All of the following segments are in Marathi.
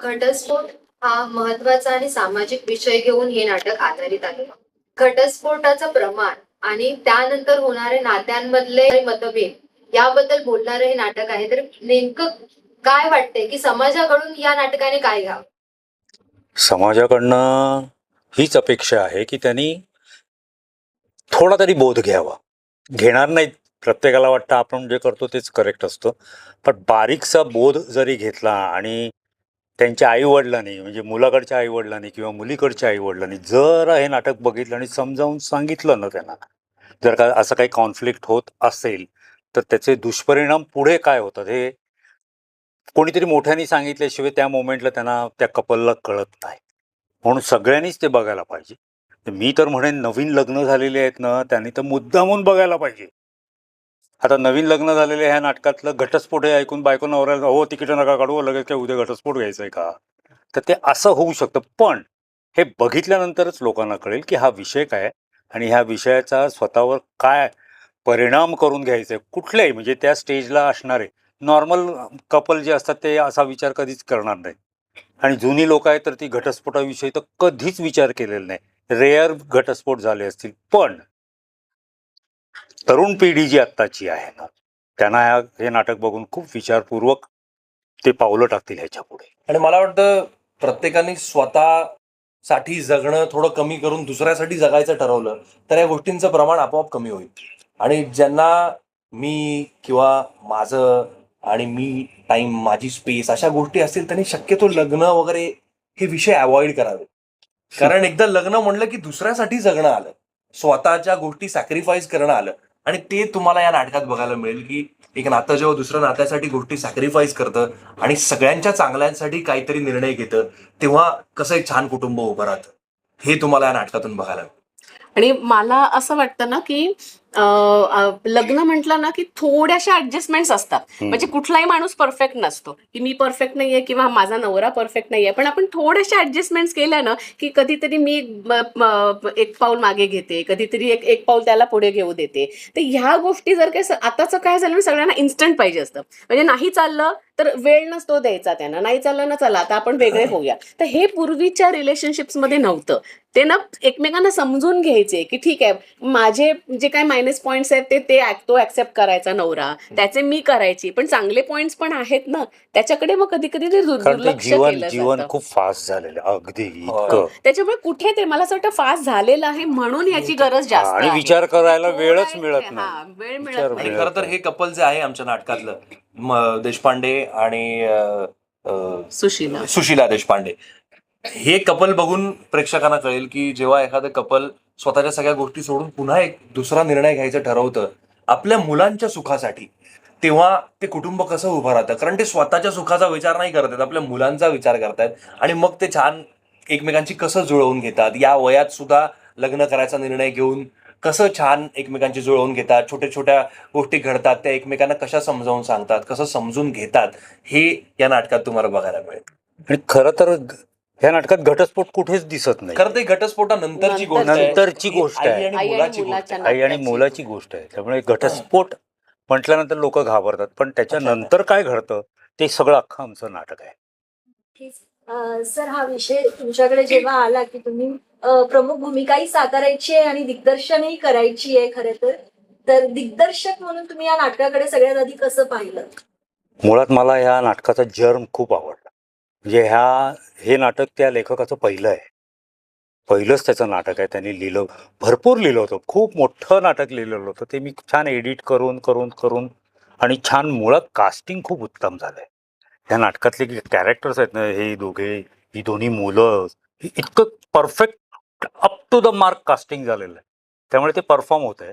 घटस्फोट हा महत्त्वाचा आणि सामाजिक विषय घेऊन हे नाटक आधारित आहे. घटस्फोटाचं प्रमाण आणि त्यानंतर होणारे नात्यांमधले मतभेद याबद्दल बोलणारं हे नाटक आहे. तर नेमकं काय वाटतंय की समाजाकडून या नाटकाने काय घ्यावं? समाजाकडनं हीच अपेक्षा आहे की त्यांनी थोडा तरी बोध घ्यावा. घेणार नाहीत. प्रत्येकाला वाटतं आपण जे करतो तेच करेक्ट असतं. पण बारीकसा बोध जरी घेतला आणि त्यांच्या आईवडिलांनी म्हणजे मुलाकडच्या आईवडिलांनी किंवा मुलीकडच्या आईवडिलांनी जर हे नाटक बघितलं आणि समजावून सांगितलं ना त्यांना. जर का असं काही कॉन्फ्लिक्ट होत असेल तर त्याचे दुष्परिणाम पुढे काय होतात हे कोणीतरी मोठ्याने सांगितल्याशिवाय त्या मोमेंटला त्यांना त्या कपलला कळत नाही. म्हणून सगळ्यांनीच ते बघायला पाहिजे. मी तर म्हणेन नवीन लग्न झालेले आहेत ना त्यांनी तर मुद्दामून बघायला पाहिजे. आता नवीन लग्न झालेले ह्या नाटकातलं घटस्फोट हे ऐकून बायको नवऱ्याला हो तिकीट नका काढू हो, लगेच काय उद्या घटस्फोट घ्यायचा आहे का? तर ते असं होऊ शकतं. पण हे बघितल्यानंतरच लोकांना कळेल की हा विषय काय आणि ह्या विषयाचा स्वतःवर काय परिणाम करून घ्यायचा आहे. कुठल्याही म्हणजे त्या स्टेजला असणारे नॉर्मल कपल जे असतात ते असा विचार कधीच करणार नाही आणि जुनी लोक आहेत तर ती घटस्फोटाविषयी तर कधीच विचार केलेला नाही रेअर घटस्फोट झाले असतील. पण तरुण पिढी जी आत्ताची आहे ना त्यांना ह्या- हे नाटक बघून खूप विचारपूर्वक ते पावलं टाकतील ह्याच्या पुढे. आणि मला वाटतं प्रत्येकाने स्वतःसाठी जगणं थोडं कमी करून दुसऱ्यासाठी जगायचं ठरवलं तर या गोष्टींचं प्रमाण आपोआप कमी होईल. आणि ज्यांना मी किंवा माझं आणि मी टाइम माझी स्पेस अशा गोष्टी असतील त्यांनी शक्यतो लग्न वगैरे हे विषय अवॉइड करावे. कारण एकदा लग्न म्हणलं की दुसऱ्यासाठी जगणं आलं. स्वतःच्या गोष्टी सॅक्रिफाईस करणं आलं. आणि ते तुम्हाला या नाटकात बघायला मिळेल की एक नातं जेव्हा दुसऱ्या नात्यासाठी गोष्टी सॅक्रिफाईस करतं आणि सगळ्यांच्या चांगल्यांसाठी काहीतरी निर्णय घेतं तेव्हा कसं एक छान कुटुंब उभं राहतं हे तुम्हाला या नाटकातून बघायला मिळेल. आणि मला असं वाटतं ना की अं, अं, लग्न म्हटलं ना की थोड्याशा ऍडजस्टमेंट्स असतात. म्हणजे कुठलाही माणूस परफेक्ट नसतो. की मी परफेक्ट नाहीये किंवा माझा नवरा परफेक्ट नाहीये. पण आपण थोड्याशा ऍडजस्टमेंट्स केल्या ना की कधीतरी मी एक पाऊल मागे घेते. कधीतरी एक एक पाऊल त्याला पुढे घेऊ देते. तर ह्या गोष्टी जर काय स- आताचं काय झालं ना, सगळ्यांना इन्स्टंट पाहिजे असतं. म्हणजे नाही चाललं तर वेळ नसतो द्यायचा त्यांना. नाही चाललं ना चला आता आपण वेगळे होऊया. तर हे पूर्वीच्या रिलेशनशिप्समध्ये नव्हतं. ते ना एकमेकांना समजून घ्यायचे की ठीक आहे माझे जे काय मायनस पॉईंट्स आहेत ते ते तो ऍक्सेप्ट करायचा नवरा त्याचे मी करायची पण चांगले पॉईंट्स पण आहेत ना त्याच्याकडे मग कधी कधी ते दुर्लक्ष जीवन केलं जीवन जातं. खूप फास्ट झालेलं. अगदी हो. इतकं त्याच्यामुळे कुठे ते मला असं वाटतं फास्ट झालेलं आहे म्हणून ह्याची गरज जास्त आणि. विचार करायला थोडा वेळच मिळत हा, नाही वेळ विचार मिळत नाही आणि खरं तर हे कपल जे आहे आमच्या नाटकातलं देशपांडे आणि सुशीला सुशीला देशपांडे हे कपल बघून प्रेक्षकांना कळेल की जेव्हा एखादं कपल स्वतःच्या सगळ्या गोष्टी सोडून पुन्हा एक दुसरा निर्णय घ्यायचं ठरवतं. आपल्या मुलांच्या सुखासाठी तेव्हा ते कुटुंब कसं उभं राहतं? कारण ते स्वतःच्या सुखाचा विचार नाही करत आहेत आपल्या मुलांचा विचार करतायत आणि मग ते छान एकमेकांची कसं जुळवून घेतात? या वयात सुद्धा लग्न करायचा निर्णय घेऊन कसं छान एकमेकांची जुळवून घेतात? छोट्या छोट्या गोष्टी घडतात त्या एकमेकांना कशा समजावून सांगतात? कसं समजून घेतात? हे या नाटकात तुम्हाला बघायला मिळेल. आणि खरं तर ह्या नाटकात घटस्फोट कुठेच दिसत नाही. खरं ते घटस्फोटानंतरची गोष्ट आहे. नंतरची ही गोष्ट आई आहे. आणि आई आणि मुलाची गोष्ट आहे. आई आणि नात्याची. मुलाची गोष्ट. आहे. त्यामुळे घटस्फोट म्हटल्यानंतर लोक घाबरतात. पण त्याच्यानंतर काय घडतं? ते सगळं अख्खं आमचं नाटक आहे. अ, सर हा विषय तुमच्याकडे जेव्हा आला की तुम्ही अ, प्रमुख भूमिकाही साकारायची आहे आणि दिग्दर्शनही करायची आहे खरं तर तर दिग्दर्शक म्हणून तुम्ही या नाटकाकडे सगळ्यात आधी कसं पाहिलं? मुळात मला ह्या नाटकाचा जर्म खूप आवडला. म्हणजे ह्या हे नाटक त्या लेखकाचं पहिलं आहे. पहिलंच त्याचं नाटक आहे. त्यांनी लिहिलं भरपूर लिहिलं होतं. खूप मोठं नाटक लिहिलेलं होतं. ते मी छान एडिट करून करून करून आणि छान मुळात कास्टिंग खूप उत्तम झालंय. ह्या नाटकातले कॅरेक्टर्स आहेत ना हे दोघे ही दोन्ही मुलं हे इतकं perfect up to the mark casting झालेलं आहे. त्यामुळे ते परफॉर्म होत आहे.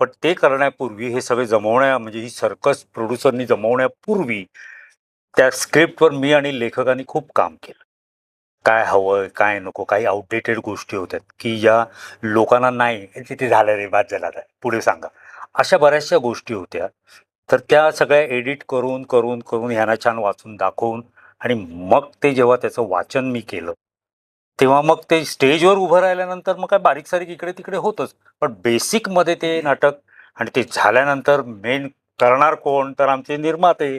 पण ते करण्यापूर्वी हे सगळे जमवण्या म्हणजे ही सर्कस प्रोड्युसरनी जमवण्यापूर्वी त्या स्क्रिप्टवर मी आणि लेखकांनी खूप काम केलं. काय हवं काय नको काही आउटडेटेड गोष्टी होत्यात की ज्या लोकांना नाही तिथे झालं रे बाद झाला पुढे सांगा. अशा बऱ्याचशा गोष्टी होत्या. तर त्या सगळ्या एडिट करून करून करून ह्यांना छान वाचून दाखवून आणि मग ते जेव्हा त्याचं वाचन मी केलं तेव्हा मग ते स्टेजवर उभं राहिल्यानंतर मग काय बारीक सारीक इकडे तिकडे होतच. पण बेसिकमध्ये ते नाटक आणि ते झाल्यानंतर मेन करणार कोण? तर आमचे निर्माते.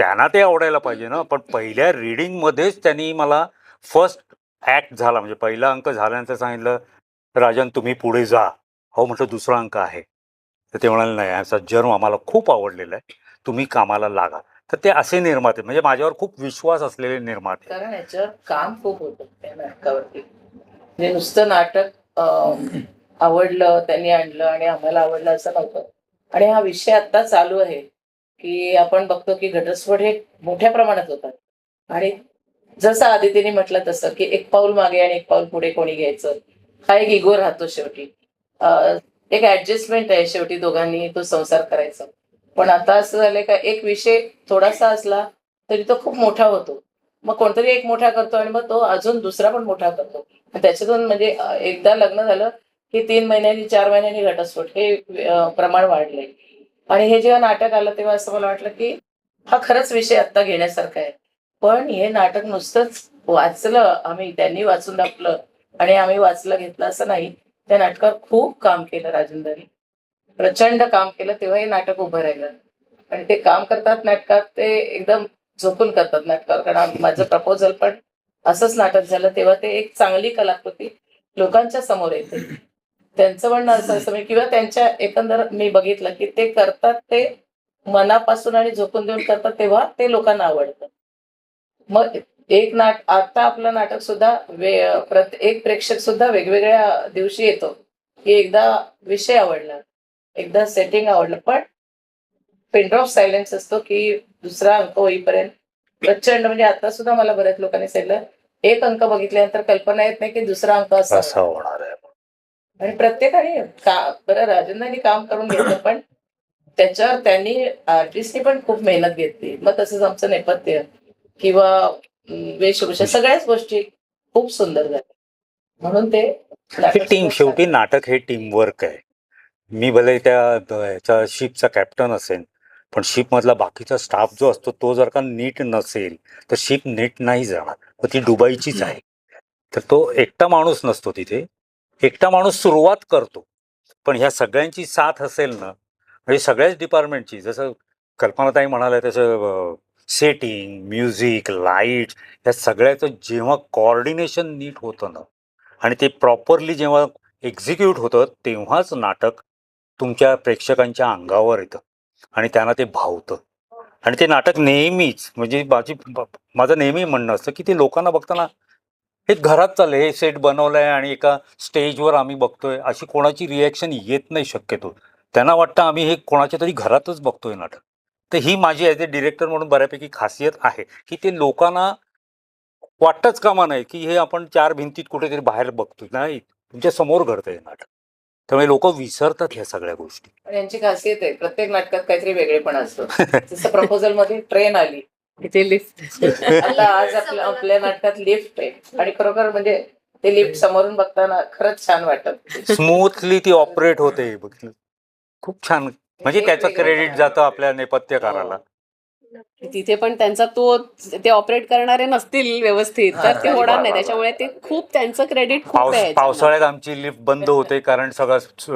त्यांना ते आवडायला पाहिजे ना. पण पहिल्या रिडिंगमध्येच त्यांनी मला फर्स्ट ॲक्ट झाला. म्हणजे पहिला अंक झाल्यानंतर सांगितलं राजन तुम्ही पुढे जा. हो म्हटलं दुसरा अंक आहे. तर ते म्हणाले नाही याचा जन्म आम्हाला खूप आवडलेला आहे. तुम्ही कामाला लागा. तर ते असे निर्माते म्हणजे माझ्यावर खूप विश्वास असलेले निर्माते कारण याच्यावर काम खूप होतं त्या नाटकावरती. म्हणजे नुसतं नाटक अं, आवडलं त्यांनी आणलं आणि आम्हाला आवडलं असं नव्हतं. आणि हा विषय आता चालू आहे. की आपण बघतो की घटस्फोट हे मोठ्या प्रमाणात होतात. आणि जसं आदितीने म्हटलं तसं की एक पाऊल मागे आणि एक पाऊल पुढे कोणी घ्यायचं? हा एक इगो राहतो शेवटी. एक ऍडजस्टमेंट आहे शेवटी दोघांनी तो संसार करायचा. पण आता असं झालंय का एक विषय थोडासा असला तरी तो खूप मोठा होतो. मग कोणतरी एक मोठा करतो आणि मग तो अजून दुसरा पण मोठा करतो. त्याच्यातून म्हणजे एकदा लग्न झालं की तीन महिन्यांनी चार महिन्यांनी घटस्फोट हे प्रमाण वाढलंय. आणि हे जेव्हा नाटक आलं तेव्हा असं मला वाटलं की हा खरंच विषय आत्ता घेण्यासारखा आहे. पण हे नाटक नुसतंच वाचलं आम्ही त्यांनी वाचून टाकलं आणि आम्ही वाचलं घेतलं असं नाही. त्या नाटकावर खूप काम केलं राजेंद्रनी. प्रचंड काम केलं तेव्हा हे नाटक उभं राहिलं. आणि ते काम करतात नाटकात ते एकदम झोपून करतात नाटकावर. कारण माझं प्रपोजल पण असंच नाटक झालं तेव्हा ते एक चांगली कलाकृती लोकांच्या समोर येते. त्यांचं म्हणणं असं असं म्हणजे किंवा त्यांच्या एकंदर मी बघितलं की ते करतात ते मनापासून आणि झोपून देऊन करतात तेव्हा ते लोकांना आवडतं. मग एक नाट आता आपलं नाटक सुद्धा एक प्रेक्षक सुद्धा वेगवेगळ्या दिवशी येतो की एकदा विषय आवडला एकदा सेटिंग आवडलं पण पिंड्रॉप सायलेन्स असतो की दुसरा अंक होईपर्यंत प्रचंड म्हणजे आता सुद्धा मला बऱ्याच लोकांनी सांगितलं एक अंक बघितल्यानंतर कल्पना येत नाही की दुसरा अंक असा असं होणार आहे. आणि प्रत्येकाने का बरं राजेंद्रांनी काम करून घेतलं पण त्याच्यावर त्यांनी आर्टिस्टनी पण खूप मेहनत घेतली. मग तसंच आमचं नेपथ्य किंवा वेशभूषा सगळ्याच गोष्टी खूप सुंदर झाल्या. म्हणून ते टीम शेवटी नाटक हे टीम वर्क आहे. मी भले त्या शिपचा कॅप्टन असेल पण शिप मधला बाकीचा स्टाफ जो असतो तो जर का नीट नसेल तर शिप नीट नाही जाणार. मग ती डुबायचीच आहे. तर तो एकटा माणूस नसतो तिथे. एकटा माणूस सुरुवात करतो. पण ह्या सगळ्यांची साथ असेल ना म्हणजे सगळ्याच डिपार्टमेंटची जसं कल्पनाताई म्हणाल्या तसं सेटिंग म्युझिक लाइट या सगळ्याचं जेव्हा कॉर्डिनेशन नीट होतं ना आणि ते प्रॉपरली जेव्हा एक्झिक्यूट होतं तेव्हाच नाटक तुमच्या प्रेक्षकांच्या अंगावर येतं आणि त्यांना ते भावतं. आणि ते नाटक नेहमीच म्हणजे माझी माझं नेहमी म्हणणं असतं की ते लोकांना बघताना हे घरात चाललंय हे सेट बनवलंय आणि एका स्टेजवर आम्ही बघतोय. अशी कोणाची रिॲक्शन येत नाही शक्यतो. त्यांना वाटतं आम्ही हे कोणाच्या तरी घरातच बघतोय नाटक. तर ही माझी ॲज अ डिरेक्टर म्हणून बऱ्यापैकी खासियत आहे की ते लोकांना वाटतच कामा नाही की हे आपण चार भिंतीत कुठेतरी बाहेर बघतोय. नाही तुमच्यासमोर घडतंय नाटक. त्यामुळे लोक विसरतात ह्या सगळ्या गोष्टी. यांची खासियत आहे प्रत्येक नाटकात काहीतरी वेगळेपण असतं. जसं प्रपोजलमध्ये ट्रेन आली इथे लिफ्ट आता आज आपल्या आपल्या नाटकात लिफ्ट आहे. आणि खरोखर म्हणजे ते लिफ्ट समोरून बघताना खरंच छान वाटत. स्मूथली ती ऑपरेट होते बघितलं खूप छान. म्हणजे त्याचं क्रेडिट जातं आपल्या नेपथ्यकाराला. तिथे पण त्यांचा तो ते ऑपरेट करणारे नसतील व्यवस्थित तर ते हा, होणार. नाही. त्याच्यामुळे ते खूप त्यांचं क्रेडिट खूप आहे. पावसाळ्यात आमची लिफ्ट बंद होते कारण सगळं स-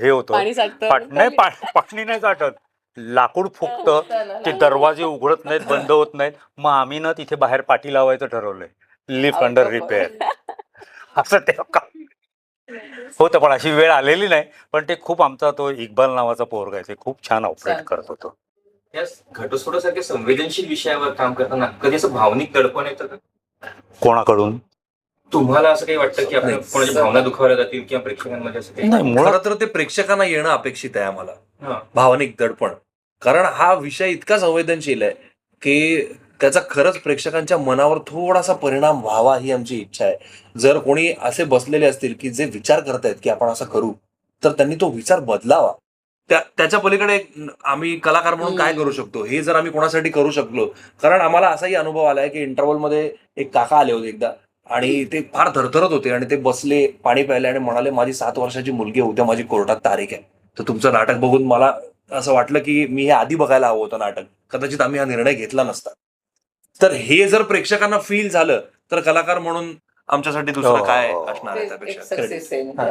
हे होतं. पाणी साठतं. पाट- नाही पा- पाणी नाही साठत. लाकूड फुकतं ते दरवाजे उघडत नाहीत बंद होत नाहीत मग आम्ही ना तिथे बाहेर पाठी लावायचं ठरवलंय. लिफ्ट अंडर रिपेअर असं ते का होतं पण अशी वेळ आलेली नाही. पण ते खूप आमचा तो इक्बाल नावाचा पोरगा आहे ते खूप छान ऑपरेट. करत होतो. या घटस्फोटासारख्या संवेदनशील विषयावर काम करताना कधी असं भावनिक दडपण येतं का? कोणाकडून? तुम्हाला असं काही वाटतं की आपण नाही. कोणाच्या भावना दुखावल्या जातील किंवा प्रेक्षकांमध्ये असं काही नाही मुळात तर ते प्रेक्षकांना येणं अपेक्षित आहे आम्हाला. भावनिक दडपण. कारण हा विषय इतका संवेदनशील आहे की त्याचा खरंच प्रेक्षकांच्या मनावर थोडासा परिणाम व्हावा ही आमची इच्छा आहे. जर कोणी असे बसलेले असतील की जे विचार करतायत की आपण असं करू तर त्यांनी तो विचार बदलावा. त्या त्याच्या पलीकडे आम्ही कलाकार म्हणून काय करू शकतो? हे जर आम्ही कोणासाठी करू शकलो कारण आम्हाला असाही अनुभव आलाय की इंटरव्हलमध्ये एक काका आले होते एकदा. आणि ते फार थरथरत होते आणि ते बसले पाणी प्यायले आणि म्हणाले माझी सात वर्षाची मुलगी उद्या माझी कोर्टात तारीख आहे. तर तुमचं नाटक बघून मला असं वाटलं की मी हे आधी बघायला हवं होतं नाटक. कदाचित आम्ही हा निर्णय घेतला नसता. तर हे जर प्रेक्षकांना फील झालं तर कलाकार म्हणून आमच्यासाठी दुसरं हो. काय असणार आहे त्यापेक्षा? म्हणजे हा.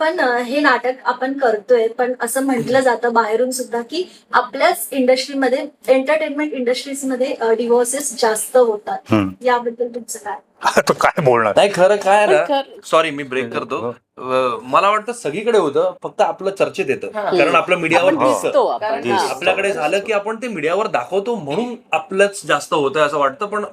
पण हे नाटक आपण करतोय पण असं म्हटलं जातं बाहेरून सुद्धा की आपल्याच इंडस्ट्रीमध्ये एंटरटेनमेंट इंडस्ट्रीजमध्ये डिवोर्सेस जास्त होतात. याबद्दल तुमचं काय? आता काय बोलणार नाही खरं काय ना. सॉरी मी ब्रेक करतो अं, मला वाटतं सगळीकडे होतं फक्त आपलं चर्चेत येतं हा. कारण आपलं मीडियावर आपण दिसतं दिसतो आपण कारण हा. आपल्याकडे झालं की आपण ते मीडियावर दाखवतो म्हणून आपलंच जास्त होतंय असं वाटतं पण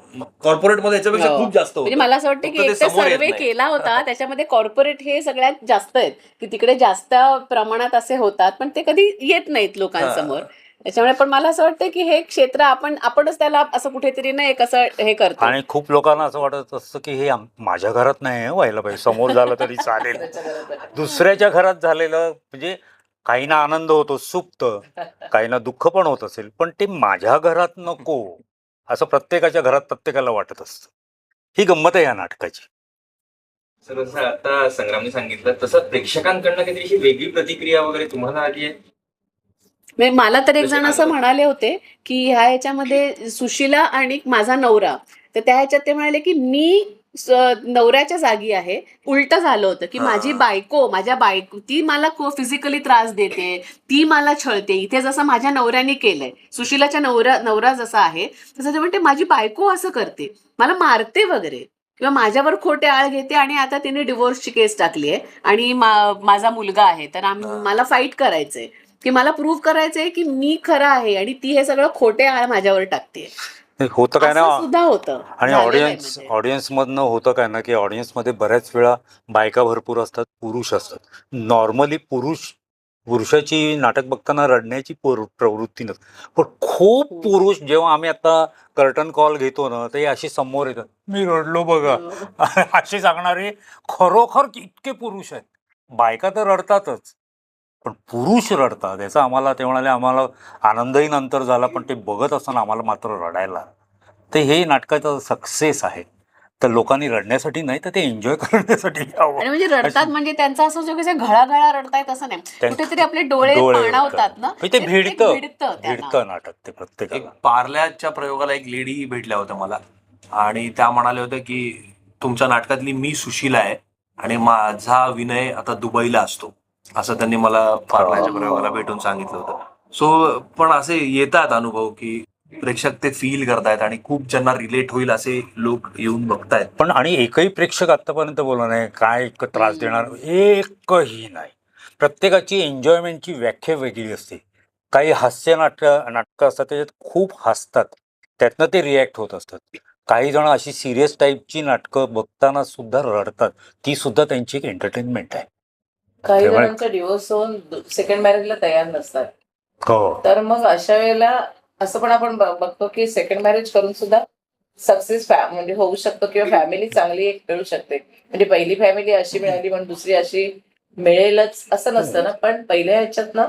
कॉर्पोरेटमध्ये याच्यापेक्षा हो. खूप जास्त म्हणजे होतं मला असं वाटतं की फक्त ते एक तर समोर येत सर्वे नाही. केला होता त्याच्यामध्ये कॉर्पोरेट हे सगळ्यात जास्त आहेत की तिकडे जास्त प्रमाणात असे होतात पण ते कधी येत नाहीत लोकांसमोर त्याच्यामुळे पण मला असं वाटतं की हे क्षेत्र आपण आपणच त्याला असं कुठेतरी नाही कसं हे करतो. आणि खूप लोकांना असं वाटत असतं की हे आम- माझ्या घरात नाही आहे व्हायला पाहिजे. समोर झालं तरी चालेल. दुसऱ्याच्या घरात झालेलं म्हणजे काहींना आनंद होतो सुप्त. काहींना दुःख पण होत असेल पण ते माझ्या घरात नको. असं प्रत्येकाच्या घरात प्रत्येकाला वाटत असतं. ही गंमत आहे या नाटकाची. सर जसं आता संग्रामने सांगितलं तसं प्रेक्षकांकडनं काहीतरी अशी वेगळी प्रतिक्रिया वगैरे तुम्हाला आली आहे? म्हणजे मला तर एक जसे जण असं म्हणाले होते की ह्या ह्याच्यामध्ये सुशिला आणि माझा नवरा तर त्या ह्याच्यात ते म्हणाले की मी नवऱ्याच्या जागी आहे. उलट झालं होतं की माझी बायको माझ्या बायको ती मला फिजिकली त्रास देते ती मला छळते. इथे जसं माझ्या नवऱ्याने केलंय सुशिलाच्या नवरा नवरा जसा आहे तसं ते म्हणते माझी बायको असं करते. मला मारते वगैरे. किंवा माझ्यावर खोटे आळ घेते आणि आता तिने डिवोर्सची केस टाकली आहे आणि माझा मुलगा आहे. तर. मला फाईट करायचंय. की मला प्रूव्ह करायचंय की मी खरं आहे आणि ती हे सगळं खोटे आळ माझ्यावर टाकते. हे होतं काय ना? सुद्धा होतं. आणि ऑडियन्स म्हणजे. ऑडियन्स मधनं होतं काय ना की ऑडियन्समध्ये बऱ्याच वेळा बायका भरपूर असतात पुरुष असतात. नॉर्मली पुरुष पुरुषाची नाटक बघताना रडण्याची पोर- प्रवृत्ती नसते. पण खूप हो. पुरुष जेव्हा आम्ही आता कर्टन कॉल घेतो ना ते अशी समोर येतात. मी रडलो बघा. असे सांगणारे खरोखर इतके पुरुष आहेत. बायका तर रडतातच. पण पुरुष रडतात. याचा आम्हाला ते म्हणाले आम्हाला आनंदही नंतर झाला पण ते बघत असताना आम्हाला मात्र रडायला. तर हे नाटकाचं सक्सेस आहे. तर लोकांनी रडण्यासाठी नाही तर ते एन्जॉय करण्यासाठी म्हणजे रडतात म्हणजे त्यांचं असं जो कसं घळाघळा रडतायत असं नाही. कुठेतरी आपले डोळे पाणावतात ना? म्हणजे ते भिडतं. भिडतं नाटक ते एक प्रत्येकाला पार्ल्याच्या प्रयोगाला एक लेडी भेटल्या होत्या मला. आणि त्या म्हणाल्या होत्या की तुमच्या नाटकातली मी सुशीला आहे आणि माझा विनय आता दुबईला असतो. असं त्यांनी मला पार्ल्याच्या हो. प्रयोगाला भेटून सांगितलं होतं. सो पण असे येतात अनुभव की प्रेक्षक ते फील करतायत आणि खूप ज्यांना रिलेट होईल असे लोक येऊन बघतायत. पण आणि एकही प्रेक्षक आतापर्यंत बोलला नाही काय त्रास देणार? एकही नाही. प्रत्येकाची एन्जॉयमेंटची व्याख्या वेगळी असते. काही हास्य नाटक नाटकं असतात त्याच्यात खूप हसतात. त्यातनं ते रिॲक्ट होत असतात. काही जण अशी सिरियस टाईपची नाटकं बघताना सुद्धा रडतात. ती सुद्धा त्यांची एक एंटरटेनमेंट आहे. काही त्यामुळे- जणांचा डिवोर्स होऊन सेकंड मॅरेजला तयार नसतात. हो. तर मग अशा वेळेला असं पण आपण ब- बघतो की सेकंड मॅरेज करून सुद्धा सक्सेस म्हणजे होऊ शकतो किंवा फॅमिली चांगली एक मिळू शकते. म्हणजे पहिली फॅमिली अशी मिळाली पण दुसरी अशी मिळेलच असं नसतं ना. पण पहिल्या ह्याच्यातनं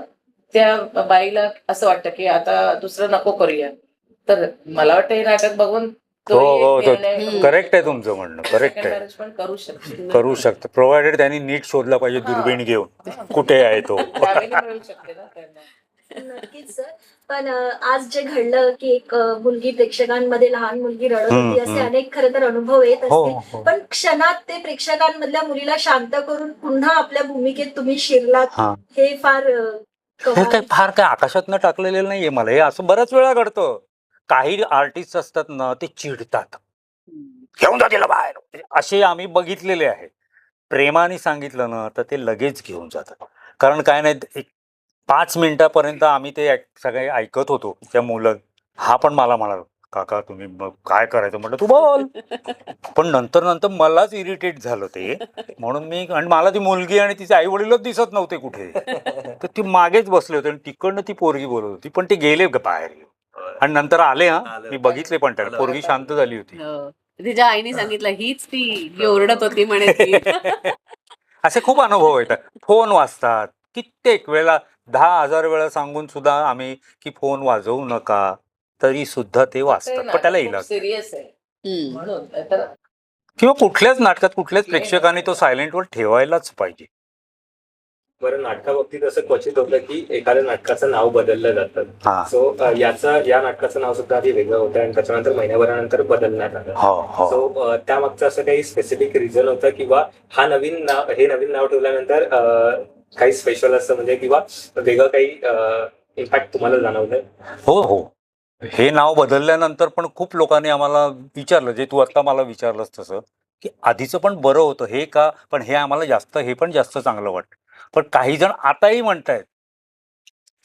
त्या बाईला असं वाटतं की आता दुसरं नको करूया. तर मला वाटतं हे नाटक बघून हो हो. करेक्ट आहे तुमचं म्हणणं करेक्ट आहे. करू शकतो. करू शकतं. प्रोव्हायडेड त्यांनी नीट शोधला पाहिजे दुर्बीण घेऊन. कुठे आहे तो? ना नक्कीच सर पण आज जे घडलं की एक मुलगी प्रेक्षकांमध्ये लहान मुलगी रडत होती असे. अनेक खरं तर अनुभव येत हो असतील. हो. पण क्षणात ते प्रेक्षकांमधल्या मुलीला शांत करून पुन्हा आपल्या भूमिकेत तुम्ही शिरलात. हा. फार हे. काय फार काय आकाशातनं टाकलेलं नाहीये मला. हे असं बऱ्याच वेळा घडतं. काही आर्टिस्ट असतात ना ते चिडतात. घेऊन जा तिला बाहेर. असे आम्ही बघितलेले आहे. प्रेमाने सांगितलं ना तर ते लगेच घेऊन जातात. कारण काय नाही एक पाच मिनिटापर्यंत आम्ही ते सगळे ऐकत होतो त्या मुलं. हा पण मला म्हणाला काका तुम्ही काय करायचं? म्हटलं तू बोल. पण नंतर नंतर मलाच इरिटेट झालं ते. म्हणून मी आणि मला ती मुलगी आणि तिचे आई वडीलच दिसत नव्हते कुठे. तर ती मागेच बसले होते आणि तिकडनं ती पोरगी बोलत होती पण ते गेले बाहेर. आणि नंतर आले हा. मी बघितले पण त्याला. पोरगी शांत झाली होती. हो. तिच्या आईने सांगितलं हीच ती जी ओरडत होती म्हणे असे खूप अनुभव येतात फोन वाजतात. कित्येक वेळेला दहा हजार वेळा सांगून सुद्धा आम्ही की फोन वाजवू नका. तरी सुद्धा ते वाचतात पण त्याला इलाज सिरियस आहे. हम्म. म्हणून तर किंवा कुठल्याच नाटकात कुठल्याच प्रेक्षकाने तो सायलेंटवर ठेवायलाच पाहिजे. बरं नाटकाबाबतीत असं क्वचित होतं की एखाद्या नाटकाचं नाव बदललं जातं. हा. सो याचं या नाटकाचं नाव सुद्धा आधी वेगळं होतं आणि त्याच्यानंतर महिन्याभरानंतर बदलण्यात आलं. हो हो. सो त्यामागचं असं काही स्पेसिफिक रिझन होतं किंवा हा नवीन नाव हे नवीन नाव ठेवल्यानंतर काही स्पेशल असतं म्हणजे किंवा वेगळं काही इम्पॅक्ट तुम्हाला जाणवलं? हो हो. हे नाव बदलल्यानंतर पण खूप लोकांनी आम्हाला विचारलं जे तू आता मला विचारलंस तसं की आधीचं पण बरं होतं हे का? पण हे आम्हाला जास्त हे पण जास्त चांगलं वाटतं. पण काही जण आताही म्हणतायत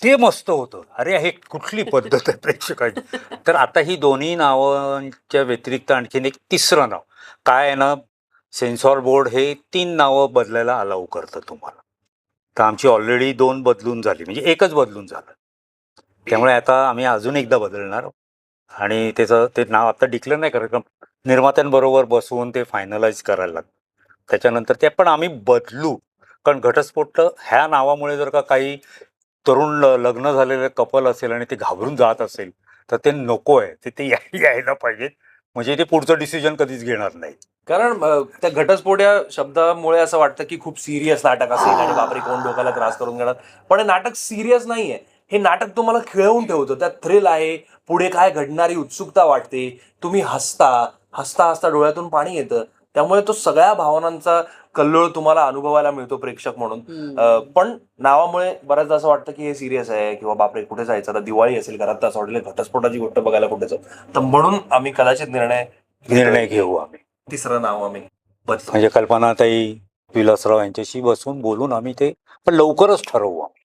ते मस्त होतं. अरे हे कुठली पद्धत आहे प्रेक्षकांची? तर आता ही दोन्ही नावांच्या व्यतिरिक्त आणखीन एक तिसरं नाव. काय आहे ना सेन्सॉर बोर्ड हे तीन नावं बदलायला अलाव करतं तुम्हाला. तर आमची ऑलरेडी दोन बदलून झाली म्हणजे एकच बदलून झालं. त्यामुळे आता आम्ही अजून एकदा बदलणार. आणि त्याचं ते नाव आता डिक्लेअर नाही करत कारण निर्मात्यांबरोबर बसवून ते फायनलाइज करायला लागतं. त्याच्यानंतर ते पण आम्ही बदलू. कारण घटस्फोट ह्या नावामुळे जर का काही तरुण लग्न झालेले कपल असेल आणि ते घाबरून जात असेल तर ते नको आहे ते ते यायला पाहिजेत म्हणजे ते पुढचं डिसिजन कधीच घेणार नाही. कारण त्या घटस्फोट या शब्दामुळे असं वाटतं की खूप सिरियस नाटक असेल आणि बापरे कोण डोक्याला त्रास करून घेणार? पण हे नाटक सिरियस नाहीये. हे नाटक तुम्हाला खिळवून ठेवतं. त्यात थ्रिल आहे. पुढे काय घडणारी उत्सुकता वाटते. तुम्ही हसता. हसता हसता डोळ्यातून पाणी येतं. त्यामुळे तो सगळ्या भावनांचा कल्लोळ तुम्हाला अनुभवायला मिळतो प्रेक्षक म्हणून. पण नावामुळे बऱ्याचदा असं वाटतं की हे सिरियस आहे किंवा बापरे कुठे जायचं? आता दिवाळी असेल घरात तर असं वाटेल घटस्फोटाची गोष्ट बघायला कुठे जाऊ? तर म्हणून आम्ही कदाचित निर्णय निर्णय घेऊ आम्ही. तिसरं नाव आम्ही. म्हणजे कल्पनाताई विलासराव यांच्याशी बसून बोलून आम्ही ते पण लवकरच ठरवू आम्ही.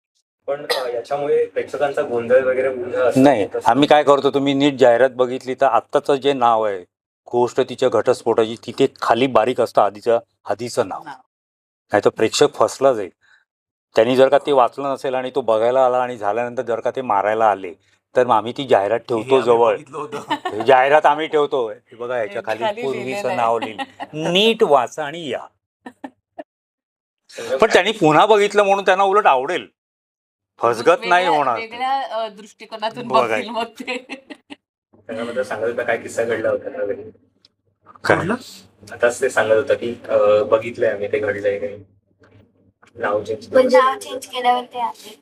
पण याच्यामुळे प्रेक्षकांचा गोंधळ वगैरे नाही आम्ही काय करतो तुम्ही नीट जाहिरात बघितली तर आत्ताचं जे नाव आहे गोष्ट तिच्या घटस्फोटाची तिथे खाली बारीक असतं आधीचं आधीचं नाव. नाही तर प्रेक्षक फसला जाईल त्यांनी जर का ते वाचलं नसेल आणि तो बघायला आला आणि झाल्यानंतर जर का ते मारायला आले तर मग आम्ही ती जाहिरात ठेवतो जवळ. जाहिरात आम्ही ठेवतो. हे बघा ह्याच्या खाली पूर्वीचं. नाव लिहिलं. नीट वाचा आणि या. पण त्यांनी पुन्हा बघितलं म्हणून त्यांना उलट आवडेल. फसगत नाही होणार दृष्टिकोनातून बघाय. बघतील मग ते त्याच्याबद्दल सांगत होता काय किस्सा घडला होता ना घरी? काय? आताच ते सांगत होतं की अं, बघितलंय आम्ही ते घडलंय काही नाव करून. म्हणजे नाव चेंज आले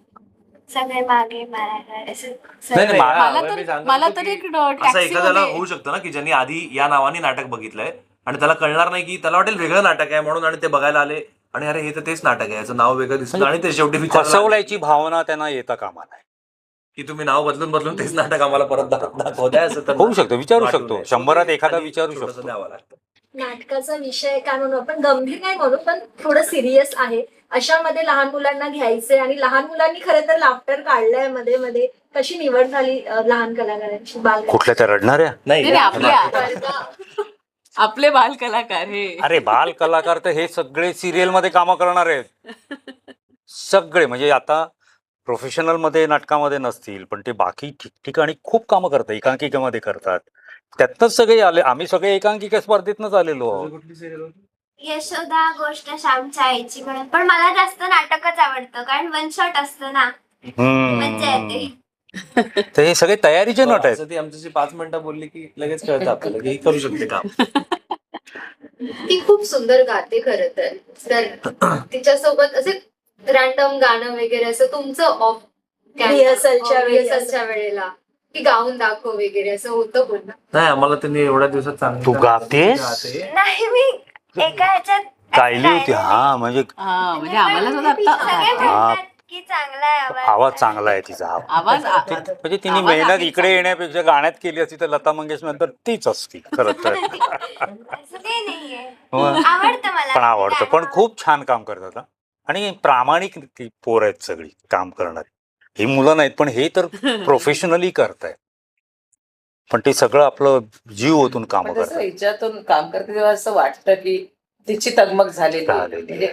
सगळे मागे मारायला असं नाही, नाही, मला मी तर सांगत मला होतो तर की एक असं एखाद्याला टॅक्सी होऊ शकतं ना की ज्यांनी आधी या नावाने नाटक बघितलंय आणि त्याला कळणार नाही की त्याला वाटेल वेगळं नाटक आहे म्हणून आणि ते बघायला आले आणि अरे हे तर तेच नाटक आहे याचं नाव वेगळं दिसतं आणि ते शेवटी विचारलं फसवल्याची भावना त्यांना येता कामा नाही की तुम्ही नाव बदलून बदलून तेच नाटक आम्हाला परत दाखवताय असं तर होऊ शकतं विचारू शकतो. शंभरात एखादा आणि विचारू शकतो. द्यावं लागतं. नाटकाचा विषय काय म्हणू आपण? गंभीर नाही म्हणू पण थोडं सिरियस आहे. अशामध्ये लहान मुलांना घ्यायचे आणि लहान मुलांनी खरं तर लाफ्टर काढलायमध्ये मध्ये. कशी निवड झाली अं, लहान कलाकारांची बाल कुठल्या त्या रडणाऱ्या? नाही नाही, आपल्या. आपले बाल कलाकार हे. अरे बाल कलाकार तर हे सगळे सिरियलमध्ये कामं करणार आहेत. सगळे म्हणजे आता प्रोफेशनलमध्ये नाटकामध्ये नसतील पण ते बाकी ठिकठिकाणी खूप कामं करतात एकांकिकेमध्ये करतात. त्यातनंच सगळे आले आम्ही सगळे एकांकिका स्पर्धेतनच आलेलो आहोत. यशोदा गोष्ट श्यामच्या आईची म्हणून. पण मला जास्त नाटकच आवडतं कारण वन शॉट असतं ना. मज्जा येते. तर हे सगळे तयारीचे नट आहेत. असं ती आमच्याशी पाच मिनिटं बोलली की लगेच कळतं आपल्याला की ही करू शकते काम ती खूप सुंदर गाते खर तर. तर तिच्यासोबत असे रॅन्डम गाणं वगैरे असं तुमचं ऑफ वेळी रिहर्सलच्या वेळेला की गाऊन दाखव वगैरे असं होतं बोलणं नाही आम्हाला त्यांनी एवढ्या दिवसात सांगितलं तू गातेस? गाते. नाही मी एका ह्याच्यात गायली होती हा म्हणजे हा म्हणजे आम्हाला सुद्धा सगळे आता म्हणतात की चांगला आहे आवाज आवाज चांगला आहे तिचा आवाज आवाज आ- ते- म्हणजे तिने आवाज मेहनत इकडे चांगला. येण्यापेक्षा गाण्यात केली असती तर लता मंगेशकर नंतर तीच असती खरं तर असं काही नाहीये हो. आवडतं मला पण आवडतं पण. खूप छान काम करतात हा. आणि प्रामाणिक ती पोर आहेत सगळी काम करणारी ही मुलं नाहीत पण हे तर प्रोफेशनली करतायत पण ते सगळं आपलं जीव ओतून काम करतात हिच्यातून काम करते तेव्हा असं वाटतं की तिची तगमग झालेली. झालेली. म्हणजे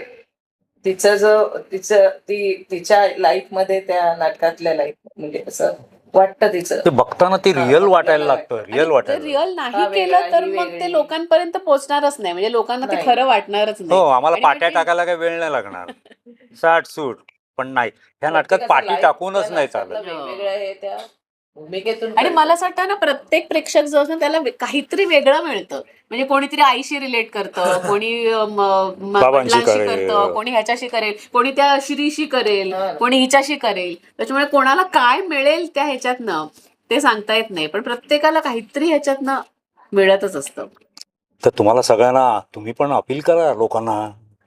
तिचं जो तिचं ती तिच्या लाईफमध्ये त्या नाटकातल्या लाईफ म्हणजे असं वाटतं तिचं. ते बघताना ते हा, रिअल वाटायला लागतं रिअल वाटायला लागतं. रिअल नाही हा केलं तर ही मग. ते लोकांपर्यंत पोहोचणारच नाही. म्हणजे लोकांना ते. खरं वाटणारच हो नाही आम्हाला आणि पाट्या ते- टाकायला काही वेळ नाही लागणार. साठ सूट पण नाही. ह्या नाटकात प्रत्येकाचं life टाकूनच नाही चालत. वेगवेगळं आहे त्या. भूमिकेतून आणि मला असं वाटतं ना प्रत्येक प्रेक्षक जो असतो त्याला काहीतरी वेगळं मिळतं. म्हणजे कोणीतरी आईशी रिलेट करतं कोणी वडिलांशी. करतं कोणी ह्याच्याशी करेल कोणी त्या श्रीशी करेल. कोणी हिच्याशी करेल. त्याच्यामुळे कोणाला काय मिळेल त्या ह्याच्यातनं ते सांगता येत नाही. पण प्रत्येकाला काहीतरी ह्याच्यातनं मिळतच असतं. तर तुम्हाला सगळ्यांना तुम्ही पण अपील करा लोकांना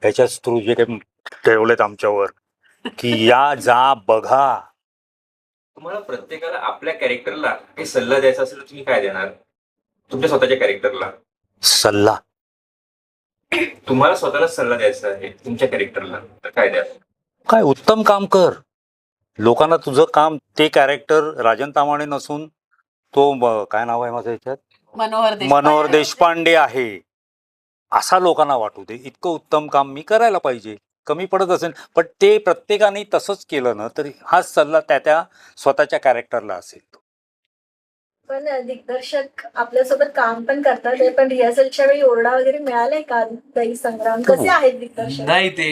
ह्याच्याच थ्रू जे काही ठेवलेत आमच्यावर की या जा बघा. तुम्हाला प्रत्येकाला आपल्या कॅरेक्टरला काही सल्ला द्यायचा असेल तर तुम्ही काय देणार? तुमच्या स्वतःच्या कॅरेक्टरला सल्ला. तुम्हाला स्वतःला सल्ला द्यायचा आहे तुमच्या कॅरेक्टरला तर काय द्या? काय उत्तम काम कर. लोकांना तुझं काम ते कॅरेक्टर राजन तामाणे नसून तो काय नाव आहे माझं याच्यात? मनोहर देशपांडे. मनोहर देशपांडे आहे. असा लोकांना वाटू दे. इतकं उत्तम काम मी करायला पाहिजे. कमी पडत असेल पण ते प्रत्येकाने तसंच केलं ना तरी हाच सल्ला त्या त्या स्वतःच्या कॅरेक्टरला असेल पण दिग्दर्शक आपल्यासोबत काम पण करतात ते पण रिहर्सलच्या वेळी ओरडा वगैरे मिळालाय का दही संग्राम कसे आहेत दिग्दर्शक? नाही ते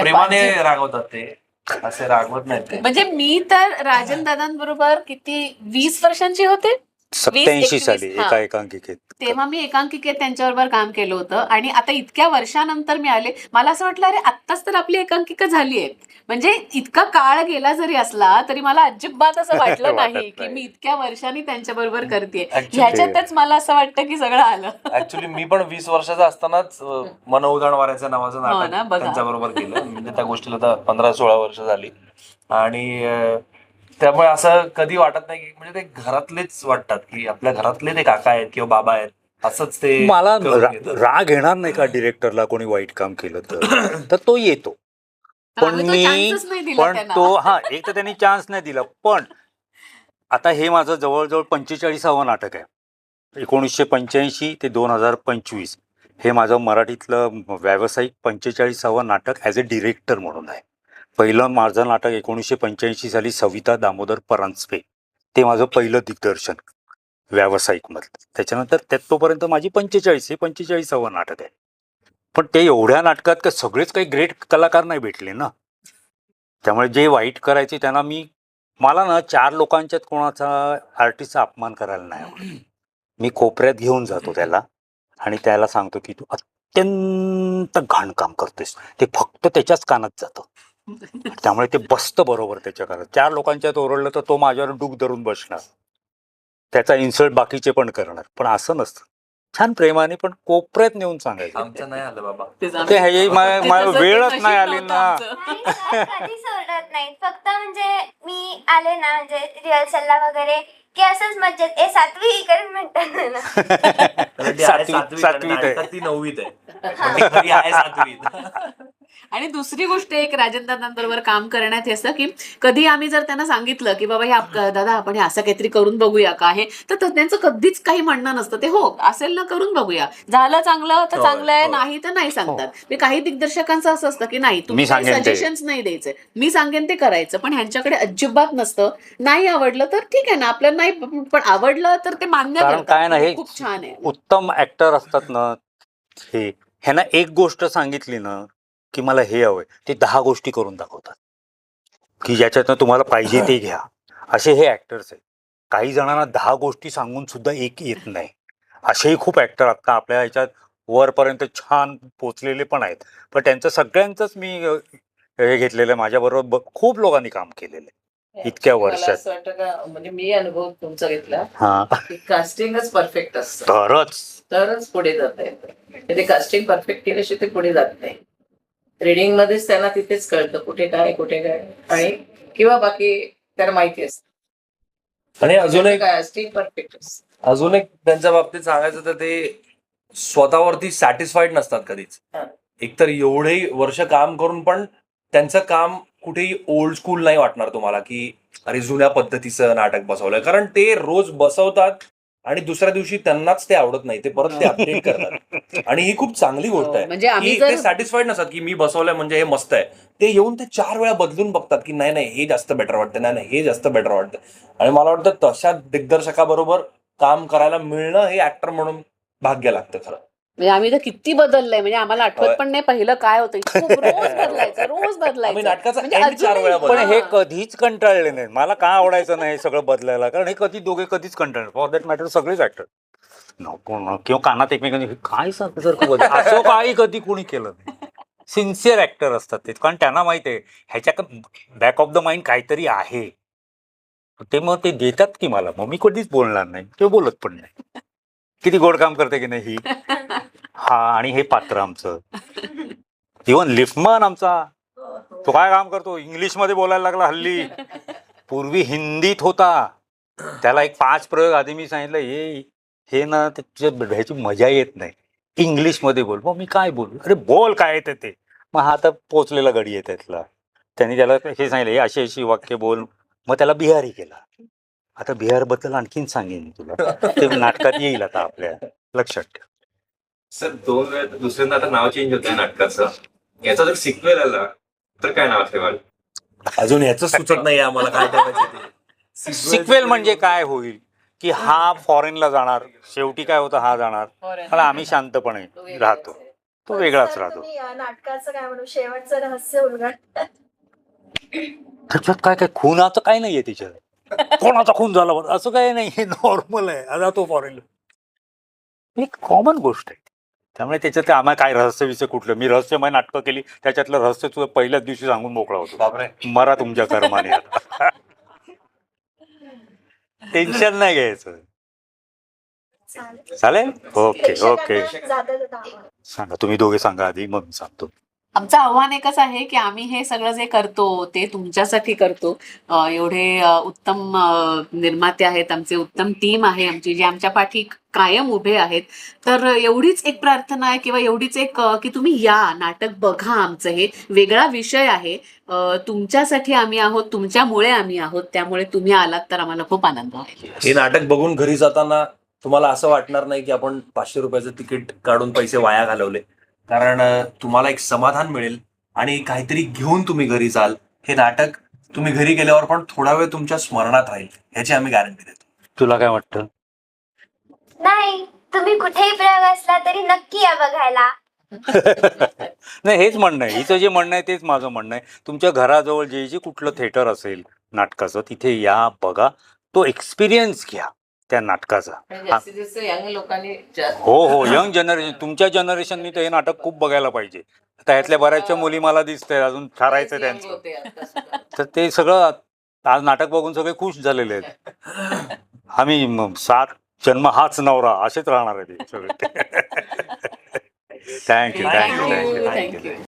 प्रेमाने. रागवतात ते. असे रागवत नाहीत ते. म्हणजे मी तर राजन दादांबरोबर किती वीस वर्षांची होते? सत्याऐंशी 21, साली हा. एका एकांकिकेत तेव्हा मी एकांकिकेत त्यांच्याबरोबर काम केलं होतं आणि आता इतक्या वर्षानंतर मी आले. मला असं वाटलं अरे आत्ताच तर आपली एकांकिका झाली आहे. म्हणजे इतका काळ गेला जरी असला तरी मला अजिबात असं वाटलं वाटत नाही की नाही. मी इतक्या वर्षांनी त्यांच्याबरोबर करते Actually- ह्याच्यातच मला असं वाटतं की सगळं आलं. ऍक्च्युली मी पण वीस वर्षाचा असतानाच अं, मन वाऱ्याचं नावाचं हो ना, नाटक बघा. त्यांच्या बरोबर केलं. म्हणजे त्या गोष्टीला आता पंधरा सोळा वर्ष झाली. आणि अं, त्यामुळे असं कधी वाटत नाही की म्हणजे ते घरातलेच वाटतात की आपल्या घरातले ते काका आहेत किंवा बाबा आहेत असंच ते मला. राग येणार नाही का डिरेक्टरला कोणी वाईट काम केलं तर? तर तो येतो. पण मी chanceच नाही दिला पण. तो हा एक तर त्यांनी चान्स नाही दिला. पण आता हे माझं जवळजवळ पंचेचाळीसावं नाटक आहे. एकोणीसशे पंच्याऐंशी ते दोन हजार पंचवीस हे माझं मराठीतलं व्यावसायिक पंचेचाळीसावं नाटक ॲज अ डिरेक्टर म्हणून आहे. पहिलं माझं नाटक एकोणीसशे पंच्याऐंशी साली सविता दामोदर परांजपे. ते माझं पहिलं दिग्दर्शन व्यावसायिक मधलं. त्याच्यानंतर त्यात तोपर्यंत माझी पंचेचाळीस हे पंचेचाळीसावं नाटक आहे. पण ते एवढ्या नाटकात का सगळेच काही ग्रेट कलाकार नाही भेटले ना? त्यामुळे जे वाईट करायचे त्यांना मी मला ना चार लोकांच्यात कोणाचा आर्टिस्टचा अपमान करायला नाही मी कोपऱ्यात घेऊन जातो त्याला आणि त्याला सांगतो की तू अत्यंत घाण काम करतोस ते फक्त त्याच्याच कानात जातं. त्यामुळे ते बसतं बरोबर त्याच्या कानात चार लोकांच्यात ओरडलं तर तो माझ्यावर डूक धरून बसणार. त्याचा इन्सल्ट बाकीचे पण करणार. पण असं नसतं. छान प्रेमाने पण कोपऱ्यात नेऊन सांगायचं. आमचं नाही आलं बाबा. तेच आम्ही- ते ते वेळच नाही आली ना. कधीच ओरडत फक्त म्हणजे मी आले ना म्हणजे रिहर्सलला वगैरे की असंच मज्जेत ए सातवी इकडे म्हणतात कारण ती सातवीत- आहे. नववीत आहे. पण ती खरी आहे सातवीत. आणि दुसरी गोष्ट एक राजन दादांबरोबर काम करण्यात हे असतं की कधी आम्ही जर त्यांना सांगितलं की बाबा हे आप- दादा आपण हे असं काहीतरी करून बघूया का हे? तर त- त्यांचं कधीच काही म्हणणं नसतं. ते हो असेल ना करून बघूया. झालं चांगलं तर होय, चांगलं आहे होय. नाही तर नाही सांगतात. म्हणजे काही दिग्दर्शकांचं असं असतं की नाही तुम्ही सांगेन ते. सजेशन्स नाही द्यायचे. मी सांगेन ते करायचं. पण ह्यांच्याकडे अजिबात नसतं. नाही आवडलं तर ठीक आहे ना आपल्याला नाही पण आवडलं तर ते मान्य कारण काय ना हे खूप छान आहे. उत्तम ऍक्टर असतात ना हे ह्यांना एक गोष्ट सांगितली ना की मला हे हवंय ते दहा गोष्टी करून दाखवतात. की ज्याच्यातनं तुम्हाला पाहिजे ते घ्या. असे हे ऍक्टर्स आहेत. काही जणांना दहा गोष्टी सांगून सुद्धा एक येत नाही. असेही खूप ऍक्टर आता आपल्या ह्याच्यात वरपर्यंत छान पोचलेले पण आहेत. पण त्यांचं सगळ्यांचंच मी हे घेतलेलं आहे. माझ्याबरोबर खूप लोकांनी काम केलेलं आहे. इतक्या मला वर्षात. असं वाटतं का म्हणजे मी अनुभव तुमचा घेतला हा. की कास्टिंगच परफेक्ट असतं. तरच तरच पुढे जाता येतं. ते कास्टिंग परफेक्ट केल्याशिवाय ते पुढे जात नाही. रिडिंग मध्येच त्यांना तिथेच कळतं कुठे काय कुठे काय. आणि किंवा बाकी त्यांना माहिती असतं. आणि अजून एक कास्टिंग परफेक्ट असतं. अजून एक त्यांच्या बाबतीत सांगायचं तर ते स्वतःवरती सॅटिस्फाईड नसतात कधीच. हा. एकतर एवढे वर्ष काम करून पण त्यांचं काम कुठेही ओल्ड स्कूल नाही वाटणार तुम्हाला की अरे जुन्या पद्धतीचं नाटक बसवलंय. कारण ते रोज बसवतात आणि दुसऱ्या दिवशी त्यांनाच ते आवडत नाही. ते परत ते अपडेट करतात. आणि ही खूप चांगली गोष्ट आहे. म्हणजे आम्ही ते सॅटिस्फाईड नसतात की मी बसवलंय म्हणजे हे मस्त आहे. ते येऊन ते चार वेळा बदलून बघतात की नाही नाही हे जास्त बेटर वाटतं नाही नाही हे जास्त बेटर वाटतं आणि मला वाटतं तशा दिग्दर्शकाबरोबर काम करायला मिळणं हे ऍक्टर म्हणून भाग्य लागतं खरं. म्हणजे आम्ही तर किती बदललंय म्हणजे आम्हाला आठवत पण नाही पहिलं काय होतं. खूप रोज बदलायचं रोज आम्ही बदलायचं नाटकाचा म्हणजे end चार अजूनही- वेळा पण. हे हा. कधीच कंटाळले नाही मला का आवडायचं नाही हे सगळं बदलायला? कारण हे कधी दोघे कधीच कंटाळले फॉर दॅट मॅटर सगळेच ऍक्टर नको न किंवा कानात एकमेकांनी "हे काय सांगतो सर असं काही कधी कोणी केलं नाही. सिन्सिअर ऍक्टर असतात ते. कारण त्यांना माहीत आहे ह्याच्या बॅक ऑफ द माइंड काहीतरी आहे. ते मग ते देतात की मला. मग मी कधीच बोलणार नाही. ते बोलत पण नाही. किती गोड काम करते की नाही ही? हा आणि हे पात्र आमचं. इवन लिफ्टमन आमचा तो काय काम करतो? इंग्लिशमध्ये बोलायला लागला हल्ली. पूर्वी हिंदीत होता. त्याला एक पाच प्रयोग आधी मी सांगितलं हे हे ना तुझ्या ह्याची मजा येत नाही. इंग्लिशमध्ये बोल. मग मी काय बोलू? अरे बोल काय येतं ते? मग हा आता पोचलेला गडी आहे त्यातला. त्यांनी त्याला हे सांगितलं हे अशी अशी वाक्य बोल. मग त्याला बिहारी केला. आता बिहारबद्दल आणखीन सांगेन तुला. ते नाटकात येईल आता आपल्या. लक्षात ठेव. सर दोन वेळा दुसऱ्यांदा आता नाव चेंज होतंय नाटकाचं. याचा जर सिक्वेल आला तर काय नाव ठेवाल? अजून याच सुचत नाही आम्हाला काय ठेवायचं ते. सिक्वेल म्हणजे काय होईल? की हा फॉरेनला जाणार शेवटी काय होतं हा जाणार. पण आम्ही शांतपणे राहतो. तो वेगळाच राहतो. तुम्ही या नाटकाचं काय म्हणू? शेवटचं रहस्य उलगड त्याच्यात काय काय खुनाचं काय नाहीये तिच्यात कोणाचा खून झाला बरं? असं काय नाही हे नॉर्मल आहे. आता तो फॉरेनला एक कॉमन गोष्ट आहे. त्यामुळे त्याच्यात आम्हाला काय रहस्य विषय कुठलं? मी रहस्यमय नाटकं केली त्याच्यातलं रहस्य तुझं पहिल्याच दिवशी सांगून मोकळा होतो. मरा तुमच्या कर्माने आता. टेन्शन नाही घ्यायचं. चालेल. Okay okay. सांगा तुम्ही दोघे सांगा आधी मग मी सांगतो. आमचं आव्हान एकच आहे की आम्ही हे सगळं जे करतो ते तुमच्यासाठी करतो. एवढे उत्तम निर्माते आहेत आमचे उत्तम टीम आहे आमची जी आमच्या पाठी कायम उभे आहेत. तर एवढीच एक प्रार्थना आहे किंवा एवढीच एक की तुम्ही या नाटक बघा आमचं हे. वेगळा विषय आहे. तुमच्यासाठी आम्ही आहोत तुमच्यामुळे आम्ही आहोत त्यामुळे तुम्ही आलात तर आम्हाला खूप आनंद आहे. हे नाटक बघून घरी जाताना तुम्हाला असं वाटणार नाही की आपण पाचशे रुपयाचं तिकीट काढून पैसे वाया घालवले. कारण तुम्हाला एक समाधान मिळेल आणि काहीतरी घेऊन तुम्ही घरी जाल. हे नाटक तुम्ही घरी गेल्यावर पण थोडा वेळ तुमच्या स्मरणात राहील ह्याची आम्ही गॅरंटी देतो. तुला काय वाटतं? नाही तुम्ही कुठेही प्रयोग असला तरी नक्की या बघायला. नाही हेच म्हणणं आहे. हिचं जे म्हणणं आहे तेच माझं म्हणणं आहे. तुमच्या घराजवळ जे जे कुठलं थिएटर असेल नाटकाचं तिथे या बघा. तो एक्सपिरियन्स घ्या. त्या नाटकाचा. आणि जास्तीत जास्त यंग लोकांनी जा- हो हो यंग जनरेशन तुमच्या जनरेशननी तर हे नाटक खूप बघायला पाहिजे. आता बऱ्याचशा मुली मला दिसतंय अजून ठरायचं त्यांचं. तर ते सगळं आज नाटक बघून सगळे खुश झालेले आहेत. आम्ही सात जन्म हाच नवरा असेच राहणार आहे ते सगळे. Thank you thank you thank you thank you